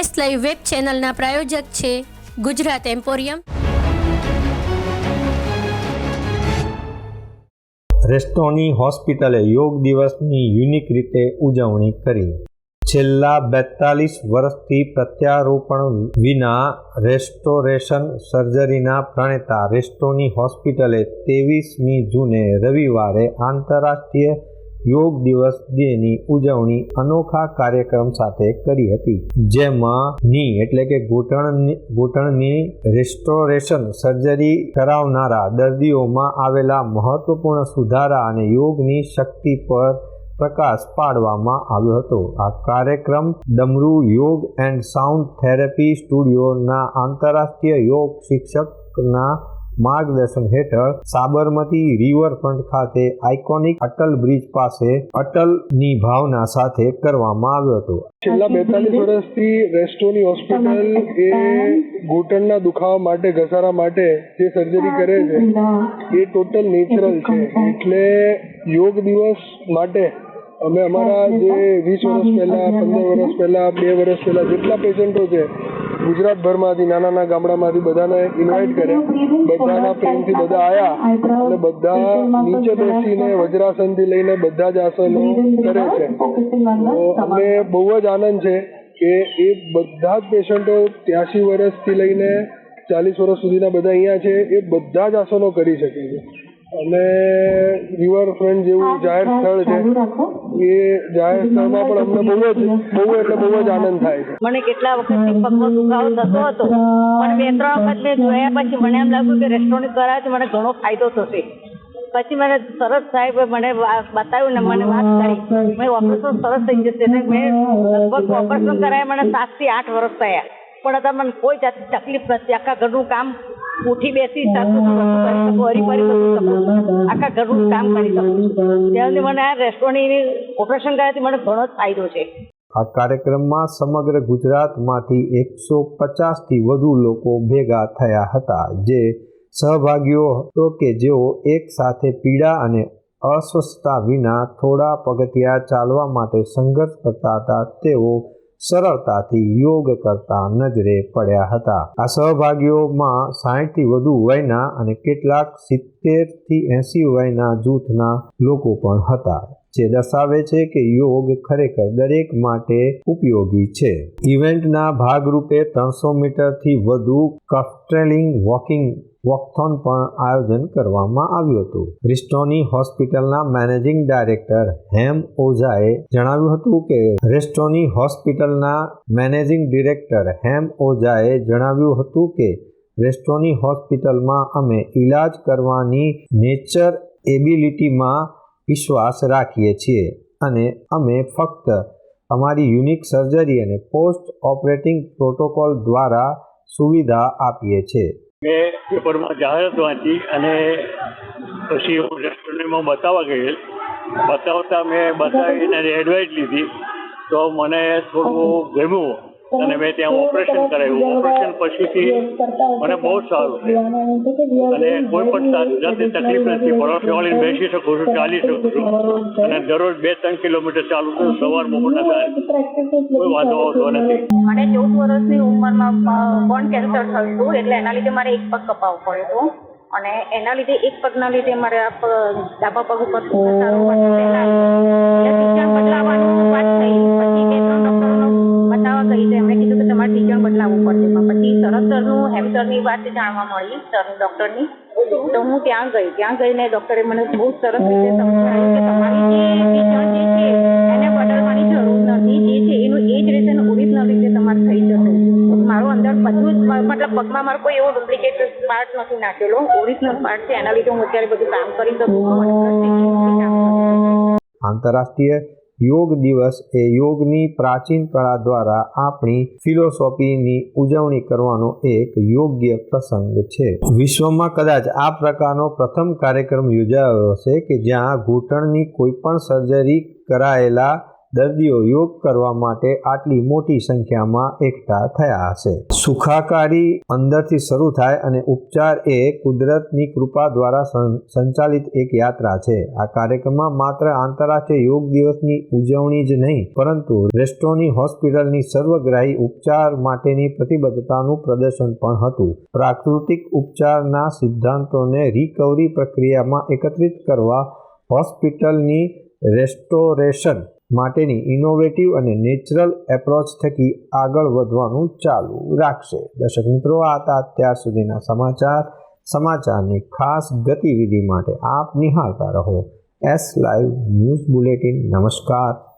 First live web ચેનલના પ્રાયોજક છે Gujarat emporium. રેસ્ટોની હોસ્પિટલે યોગ દિવસની યુનિક રીતે ઉજવણી કરી. છેલ્લા બેતાલીસ વર્ષથી પ્રત્યારોપણ વિના રેસ્ટોરેશન સર્જરીના પ્રણેતા રેસ્ટોની હોસ્પિટલે ત્રેવીસમી જૂને રવિવારે આંતરરાષ્ટ્રીય યોગ દિવસ ડેની ઉજવણી અનોખા કાર્યક્રમ સાથે કરી હતી. જેમાં ની એટલે કે ઘૂંટણની ઘૂંટણની રેસ્ટોરેશન સર્જરી કરાવનારા દર્દીઓમાં આવેલા મહત્વપૂર્ણ સુધારા અને યોગની શક્તિ પર પ્રકાશ પાડવામાં આવ્યો હતો. આ કાર્યક્રમ ડમરુ યોગ એન્ડ સાઉન્ડ થેરેપી સ્ટુડિયોના આંતરરાષ્ટ્રીય યોગ શિક્ષકના માર્ગદર્શન હેઠળ સાબરમતી રિવરફ્રન્ટ ખાતે આઇકોનિક અટલ બ્રિજ પાસે અટલની ભાવના સાથે કરવામાં આવ્યો હતો. છેલ્લા બેતાલીસ વર્ષથી રેસ્ટોની હોસ્પિટલ એ ઘૂંટણના દુખાવા માટે ઘસારા માટે જે સર્જરી કરે છે એ ટોટલ નેચરલ છે. એટલે યોગ દિવસ માટે અમે અમારા જે વીસ વર્ષ પહેલા પંદર વર્ષ પહેલા બે વર્ષ પહેલા જેટલા પેશન્ટો છે ગુજરાતભરમાંથી નાના નાના ગામડામાંથી બધાને ઇન્વાઇટ કર્યા. બધાના પ્રેમથી બધા આયા અને બધા નીચે બેસીને વજ્રાસનથી લઈને બધા જ આસનો કરે છે. તો અમને બહુ જ આનંદ છે કે એ બધા જ પેશન્ટો ત્યાંસી વર્ષથી લઈને ચાલીસ વર્ષ સુધીના બધા અહીંયા છે. એ બધા જ આસનો કરી શકે છે. અને રિવરફ્રન્ટ જેવું જાહેર સ્થળ છે એ જાહેર સ્થળમાં પણ અમને બહુ જ બહુ એટલે બહુ જ આનંદ થાય છે. મને કેટલા વખતથી પગનો દુખાવો થતો હતો પણ બે ત્રણ વખત મેં જોયા પછી મને એમ લાગ્યું કે રેસ્ટોરન્ટ કરાવે મને ઘણો ફાયદો થશે. પછી મને સરસ સાહેબ મને બતાવ્યું ને મને વાત કરી. મેં ઓપરેશન સરસ થઈ જશે ને મેં લગભગ ઓપરેશન કરાયા મને સાતથી આઠ વર્ષ થયા. પણ અત્યારે મને કોઈ જાતની તકલીફ નથી આખા ઘરનું કામ ઉઠી બેસી સાસુ. આખા ઘરનું કામ કરી શકું છું. મને આ રેસ્ટોરન્ટની ઓપરેશન કર્યાથી મને ઘણો જ ફાયદો છે. આ કાર્યક્રમમાં સમગ્ર ગુજરાતમાંથી એકસો પચાસથી વધુ લોકો ભેગા થયા હતા. જે સહભાગીઓ હતો કે જેઓ એક સાથે પીડા અને અસ્વસ્થતા વિના થોડા પગથિયા ચાલવા માટે સંઘર્ષ કરતા હતા, તેઓ સરળતાથી યોગ કરતા નજરે પડ્યા હતા. આ સહભાગીઓમાં સાહીઠથી વધુ વયના અને કેટલાક સિત્તેરથી એંસી વયના જૂથના લોકો પણ હતા. જે દર્શાવે છે કે યોગ ખરેખર દરેક માટે ઉપયોગી છે. ઇવેન્ટના ભાગરૂપે ત્રણસો મીટરથી વધુ કફટ્રેલિંગ વોકિંગ વોકથોન પણ આયોજન કરવામાં આવ્યું હતું. રિસ્ટોની હોસ્પિટલના મેનેજિંગ ડાયરેક્ટર હેમ ઓઝાએ જણાવ્યું હતું કે રેસ્ટોની હોસ્પિટલના મેનેજિંગ ડિરેક્ટર હેમ ઓઝાએ જણાવ્યું હતું કે રેસ્ટોની હોસ્પિટલમાં અમે ઇલાજ કરવાની નેચર એબિલિટીમાં વિશ્વાસ રાખીએ છીએ અને અમે ફક્ત અમારી યુનિક સર્જરી અને પોસ્ટ ઓપરેટિંગ પ્રોટોકોલ દ્વારા સુવિધા આપીએ છીએ. મેં પેપરમાં જાહેરાત વાંચી અને પછી હું રેસ્ટોરન્ટમાં બતાવવા ગયેલ. બતાવતા મેં બતાવીને એડવાઇસ લીધી. તો મને થોડું ગમ્યું. અને મેં ત્યાં ઓપરેશન કરાવ્યું ઓપરેશન પછીથી મને બહુ સારું અને કોઈ પણ જાતની તકલીફ નથી. વાળીને બેસી શકું છું ચાલી શકું છું. અને દરરોજ બે ત્રણ કિલોમીટર ચાલુ છું સવાર બપોરના કોઈ વાંધો આવતો નથી. મને ચૌદ વર્ષની ઉંમરમાં બોન કેન્સર થયું હતું એટલે એના લીધે મારે એક પગ કપાવવો પડ્યો હતો. અને એના લીધે એક પગના લીધે મારે આ ડાબા પગ ઉપર બદલાવાની સરનું વાત જાણવા મળી ડોક્ટરની તો હું ત્યાં ગઈ. ત્યાં ગઈને ડોક્ટરે મને બહુ સરસ રીતે સમજાવ્યું કે તમારી જે છે, એને બદલવાની જરૂર નથી. જે છે, એનું એ જ રીતે ઓરિજિનલ રીતે તમારે થઈ જશે. મારું અંદર બધું જ મતલબ પગમાં મારો કોઈ એવો ડુપ્લિકેટ પાર્ટ નથી નાખેલો. ઓરિજિનલ પાર્ટ છે, એના લીધે હું અત્યારે બધું કામ કરી શકું. આંતરરાષ્ટ્રીય યોગ દિવસ એ યોગની પ્રાચીન કળા દ્વારા આપણી ફિલોસોફીની ઉજવણી કરવાનો એક યોગ્ય પ્રસંગ છે. વિશ્વમાં કદાચ આ પ્રકારનો પ્રથમ કાર્યક્રમ યોજાયો હશે કે જ્યાં ઘૂંટણની કોઈ પણ સર્જરી કરાયેલા દર્દીઓ યોગ કરવા માટે આટલી મોટી સંખ્યામાં એકઠા થયા હશે. સુખાકારી અંદરથી શરૂ થાય અને ઉપચાર એ કુદરતની કૃપા દ્વારા સંચાલિત એક યાત્રા છે. આ કાર્યક્રમમાં માત્ર આંતરરાષ્ટ્રીય યોગ દિવસની ઉજવણી જ નહીં, પરંતુ રેસ્ટોની હોસ્પિટલની સર્વગ્રાહી ઉપચાર માટેની પ્રતિબદ્ધતાનું પ્રદર્શન પણ હતું. પ્રાકૃતિક ઉપચારના સિદ્ધાંતોને રિકવરી પ્રક્રિયામાં એકત્રિત કરવા હોસ્પિટલની રેસ્ટોરેશન માટેની ઇનોવેટિવ અને નેચરલ એપ્રોચ થકી આગળ વધવાનું ચાલુ રાખશે. દર્શક મિત્રો, આ હતા અત્યાર સુધીના સમાચાર. સમાચારની ખાસ ગતિવિધિ માટે આપ નિહાળતા રહો. એસ લાઈવ ન્યૂઝ બુલેટિન નમસ્કાર.